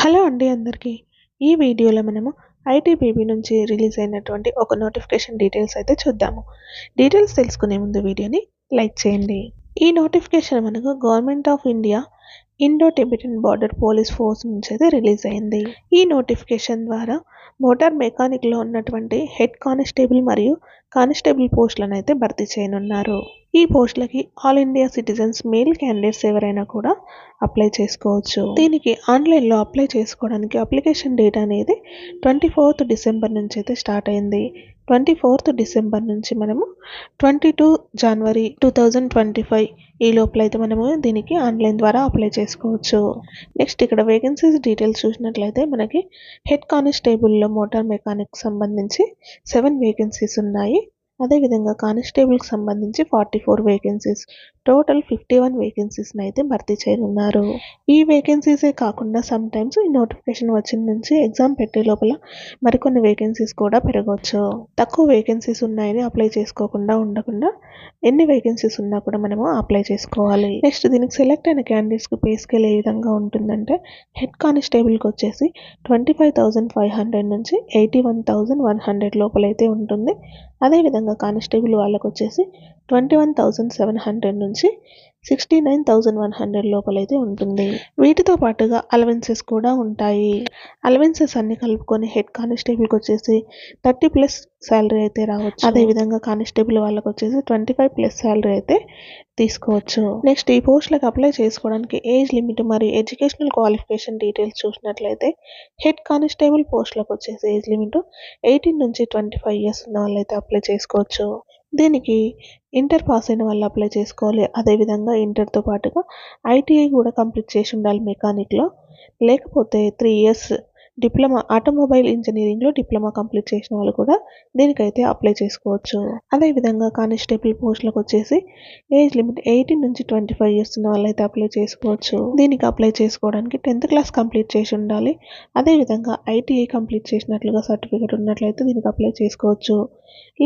Hello అండి అందరికీ. ఈ వీడియోలో మనము ఐటీబీబీ నుంచి రిలీజ్ అయినటువంటి ఒక నోటిఫికేషన్ డీటెయిల్స్ అయితే చూద్దాము. డీటెయిల్స్ తెలుసుకునే ముందు వీడియోని లైక్ చేయండి. ఈ నోటిఫికేషన్ మనకు government of India Indo Tibetan border police force నుంచి అయితే రిలీజ్ అయింది. ఈ నోటిఫికేషన్ ద్వారా మోటార్ మెకానిక్లో ఉన్నటువంటి హెడ్ కానిస్టేబుల్ మరియు కానిస్టేబుల్ పోస్టులను అయితే భర్తీ చేయనున్నారు. ఈ పోస్టులకి all India citizens male candidates ఎవరైనా కూడా అప్లై చేసుకోవచ్చు. దీనికి ఆన్లైన్లో అప్లై చేసుకోవడానికి అప్లికేషన్ డేట్ అనేది ట్వంటీ ఫోర్త్ డిసెంబర్ నుంచి అయితే స్టార్ట్ అయింది. ట్వంటీ ఫోర్త్ డిసెంబర్ నుంచి మనము ట్వంటీ టూ జనవరి టూ థౌజండ్ ట్వంటీ ఫైవ్ ఈ లోపల అయితే మనము దీనికి ఆన్లైన్ ద్వారా అప్లై చేసుకోవచ్చు. నెక్స్ట్ ఇక్కడ వేకెన్సీస్ డీటెయిల్స్ చూసినట్లయితే మనకి హెడ్ కానిస్టేబుల్లో మోటార్ మెకానిక్ సంబంధించి సెవెన్ వేకెన్సీస్ ఉన్నాయి. అదేవిధంగా కానిస్టేబుల్కి సంబంధించి forty four vacancies total fifty one వేకెన్సీస్ని అయితే భర్తీ చేయనున్నారు. ఈ వేకెన్సీసే కాకుండా సమ్ టైమ్స్ ఈ నోటిఫికేషన్ వచ్చిన నుంచి ఎగ్జామ్ పెట్టే లోపల మరికొన్ని వేకెన్సీస్ కూడా పెరగవచ్చు తక్కువ వేకెన్సీస్ ఉన్నాయని అప్లై చేసుకోకుండా ఉండకుండా ఎన్ని వేకెన్సీస్ ఉన్నా కూడా మనము అప్లై చేసుకోవాలి. నెక్స్ట్ దీనికి సెలెక్ట్ అయిన క్యాండిడేట్స్కి పే స్కేల్ ఏ విధంగా ఉంటుందంటే హెడ్ కానిస్టేబుల్కి వచ్చేసి twenty five thousand five hundred నుంచి eighty one thousand one hundred లోపలైతే ఉంటుంది. అదేవిధంగా కానిస్టేబుల్ వాళ్ళకు వచ్చేసి twenty one thousand seven hundred నుంచి sixty nine thousand one hundred లోపలైతే ఉంటుంది. వీటితో పాటుగా అలవెన్సెస్ కూడా ఉంటాయి. అలవెన్సెస్ అన్ని కలుపుకొని హెడ్ కానిస్టేబుల్కి వచ్చేసి థర్టీ ప్లస్ శాలరీ అయితే రావచ్చు. అదేవిధంగా కానిస్టేబుల్ వాళ్ళకి వచ్చేసి ట్వంటీ ఫైవ్ ప్లస్ శాలరీ అయితే తీసుకోవచ్చు. నెక్స్ట్ ఈ పోస్టులకు అప్లై చేసుకోవడానికి ఏజ్ లిమిట్ మరియు ఎడ్యుకేషనల్ క్వాలిఫికేషన్ డీటెయిల్స్ చూసినట్లయితే హెడ్ కానిస్టేబుల్ పోస్టులకు వచ్చేసి ఏజ్ లిమిట్ ఎయిటీన్ నుంచి ట్వంటీ ఫైవ్ ఇయర్స్ ఉన్న వాళ్ళైతే అప్లై చేసుకోవచ్చు. దీనికి ఇంటర్ పాస్ అయిన వాళ్ళు అప్లై చేసుకోవాలి. అదేవిధంగా ఇంటర్తో పాటుగా ఐటీఐ కూడా కంప్లీట్ చేసి ఉండాలి మెకానిక్లో లేకపోతే త్రీ ఇయర్స్ డిప్లొమా ఆటోమొబైల్ ఇంజనీరింగ్లో డిప్లొమా కంప్లీట్ చేసిన వాళ్ళు కూడా దీనికైతే అప్లై చేసుకోవచ్చు. అదేవిధంగా కానిస్టేబుల్ పోస్టులకు వచ్చేసి ఏజ్ లిమిట్ ఎయిటీన్ నుంచి ట్వంటీ ఫైవ్ ఇయర్స్ ఉన్న వాళ్ళైతే అప్లై చేసుకోవచ్చు. దీనికి అప్లై చేసుకోవడానికి టెన్త్ క్లాస్ కంప్లీట్ చేసి ఉండాలి. అదేవిధంగా ఐటీఐ కంప్లీట్ చేసినట్లుగా సర్టిఫికేట్ ఉన్నట్లయితే దీనికి అప్లై చేసుకోవచ్చు.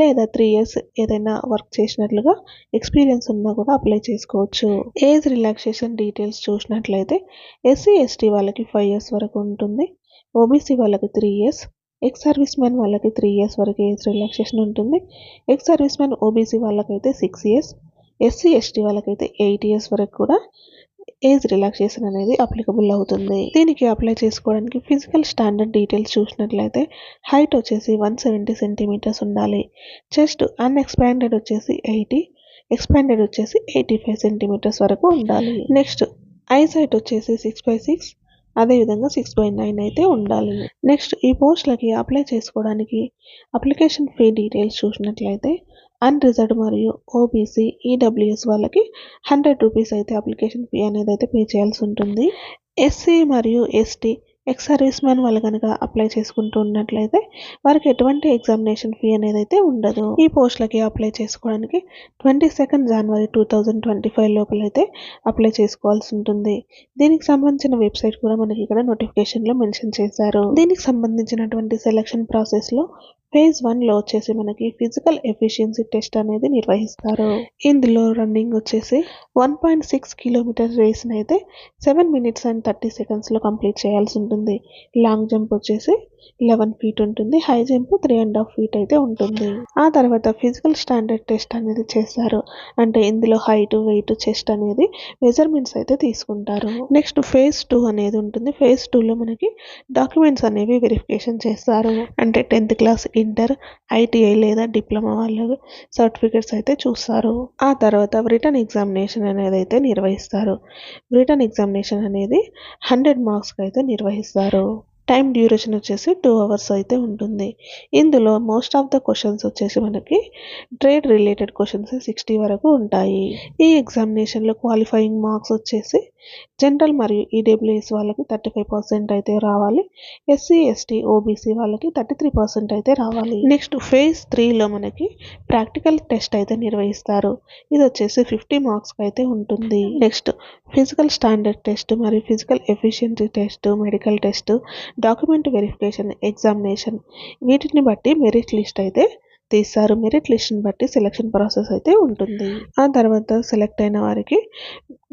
లేదా త్రీ ఇయర్స్ ఏదైనా వర్క్ చేసినట్లుగా ఎక్స్పీరియన్స్ ఉన్నా కూడా అప్లై చేసుకోవచ్చు. ఏజ్ రిలాక్సేషన్ డీటెయిల్స్ చూసినట్లయితే ఎస్సీ ఎస్టీ వాళ్ళకి ఫైవ్ ఇయర్స్ వరకు ఉంటుంది. ఓబీసీ వాళ్ళకి three years ex service man వాళ్ళకి త్రీ ఇయర్స్ వరకు ఏజ్ రిలాక్సేషన్ ఉంటుంది. ఎక్స్ సర్వీస్ మ్యాన్ ఓబీసీ వాళ్ళకైతే సిక్స్ ఇయర్స్ ఎస్సీ ఎస్టీ వాళ్ళకైతే ఎయిట్ ఇయర్స్ వరకు కూడా ఏజ్ రిలాక్సేషన్ అనేది అప్లికబుల్ అవుతుంది. దీనికి అప్లై చేసుకోవడానికి ఫిజికల్ స్టాండర్డ్ డీటెయిల్స్ చూసినట్లయితే హైట్ వచ్చేసి వన్ సెవెంటీ సెంటీమీటర్స్ ఉండాలి. చెస్ట్ అన్ఎక్స్పాండెడ్ వచ్చేసి ఎయిటీ ఎక్స్పాండెడ్ వచ్చేసి ఎయిటీ ఫైవ్ సెంటీమీటర్స్ వరకు ఉండాలి. నెక్స్ట్ ఐ సైట్ వచ్చేసి సిక్స్ బై సిక్స్ అదేవిధంగా సిక్స్ బై నైన్ అయితే ఉండాలి. నెక్స్ట్ ఈ పోస్టులకి అప్లై చేసుకోవడానికి అప్లికేషన్ ఫీ డీటెయిల్స్ చూసినట్లయితే అన్రిజర్వ్డ్ మరియు ఓబీసీ ఈడబ్ల్యూఎస్ వాళ్ళకి హండ్రెడ్ రూపీస్ అయితే అప్లికేషన్ ఫీ అనేది అయితే పే చేయాల్సి ఉంటుంది. ఎస్సీ మరియు ఎస్టీ ఎక్స్ సర్వీస్ మ్యాన్ వాళ్ళు కనుక అప్లై చేసుకుంటూ ఉన్నట్లయితే వారికి ఎటువంటి ఎగ్జామినేషన్ ఫీ అనేది అయితే ఉండదు. ఈ పోస్టులకి అప్లై చేసుకోవడానికి ట్వంటీ సెకండ్ జనవరి టూ థౌజండ్ ట్వంటీ ఫైవ్ లోపలైతే అప్లై చేసుకోవాల్సి ఉంటుంది. దీనికి సంబంధించిన వెబ్సైట్ కూడా మనకి ఇక్కడ నోటిఫికేషన్లో మెన్షన్ చేశారు. దీనికి సంబంధించినటువంటి సెలక్షన్ ప్రాసెస్లో ఫేజ్ వన్లో వచ్చేసి మనకి ఫిజికల్ ఎఫిషియన్సీ టెస్ట్ అనేది నిర్వహిస్తారు. ఇందులో రన్నింగ్ వచ్చేసి వన్ పాయింట్ సిక్స్ కిలోమీటర్ రేస్ని అయితే సెవెన్ మినిట్స్ అండ్ థర్టీ సెకండ్స్లో కంప్లీట్ చేయాల్సి ఉంటుంది. లాంగ్ జంప్ వచ్చేసి లెవెన్ ఫీట్ ఉంటుంది. High jump three and half feet అయితే ఉంటుంది. ఆ తర్వాత ఫిజికల్ స్టాండర్డ్ టెస్ట్ అనేది చేస్తారు. అంటే ఇందులో హైట్ వెయిట్ చెస్ట్ అనేది మెజర్మెంట్స్ అయితే తీసుకుంటారు. నెక్స్ట్ ఫేజ్ టూ అనేది ఉంటుంది. ఫేజ్ టూలో మనకి డాక్యుమెంట్స్ అనేవి వెరిఫికేషన్ చేస్తారు. అంటే టెన్త్ క్లాస్ ఇంటర్ ఐటీఐ లేదా డిప్లొమా వాళ్ళ సర్టిఫికెట్స్ అయితే చూస్తారు. ఆ తర్వాత రిటర్న్ ఎగ్జామినేషన్ అనేది అయితే నిర్వహిస్తారు. రిటర్న్ ఎగ్జామినేషన్ అనేది హండ్రెడ్ మార్క్స్కి అయితే నిర్వహిస్తారు. టైం డ్యూరేషన్ వచ్చేసి టూ అవర్స్ అయితే ఉంటుంది. ఇందులో మోస్ట్ ఆఫ్ ద క్వశ్చన్స్ వచ్చేసి మనకి ట్రేడ్ రిలేటెడ్ క్వశ్చన్స్ సిక్స్టీ వరకు ఉంటాయి. ఈ ఎగ్జామినేషన్లో క్వాలిఫైయింగ్ మార్క్స్ వచ్చేసి జనరల్ మరియు ఈడబ్ల్యూఎస్ వాళ్ళకి థర్టీ ఫైవ్ పర్సెంట్ అయితే రావాలి. ఎస్సీ ఎస్టీ ఓబీసీ వాళ్ళకి థర్టీ త్రీ పర్సెంట్ అయితే రావాలి. నెక్స్ట్ ఫేజ్ త్రీలో మనకి ప్రాక్టికల్ టెస్ట్ అయితే నిర్వహిస్తారు. ఇది వచ్చేసి ఫిఫ్టీ మార్క్స్కి అయితే ఉంటుంది. నెక్స్ట్ ఫిజికల్ స్టాండర్డ్ టెస్ట్ మరియు physical efficiency test medical test document verification examination వీటిని బట్టి మెరిట్ లిస్ట్ అయితే తీస్తారు. మెరిట్ లిస్ట్ని బట్టి సెలక్షన్ ప్రాసెస్ అయితే ఉంటుంది. ఆ తర్వాత సెలెక్ట్ అయిన వారికి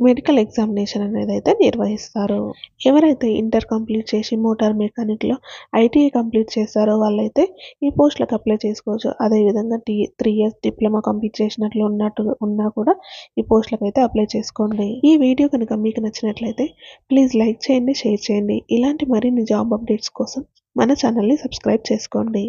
మెడికల్ ఎగ్జామినేషన్ అనేది అయితే నిర్వహిస్తారు. ఎవరైతే ఇంటర్ కంప్లీట్ చేసి మోటార్ మెకానిక్లో ఐటీఐ కంప్లీట్ చేస్తారో వాళ్ళైతే ఈ పోస్టులకు అప్లై చేసుకోవచ్చు. అదేవిధంగా టీ త్రీ ఇయర్స్ డిప్లొమా కంప్లీట్ చేసినట్లు ఉన్నట్టు ఉన్నా కూడా ఈ పోస్టులకు అయితే అప్లై చేసుకోండి. ఈ వీడియో కనుక మీకు నచ్చినట్లయితే ప్లీజ్ లైక్ చేయండి షేర్ చేయండి. ఇలాంటి మరిన్ని జాబ్ అప్డేట్స్ కోసం మన ఛానల్ని సబ్స్క్రైబ్ చేసుకోండి.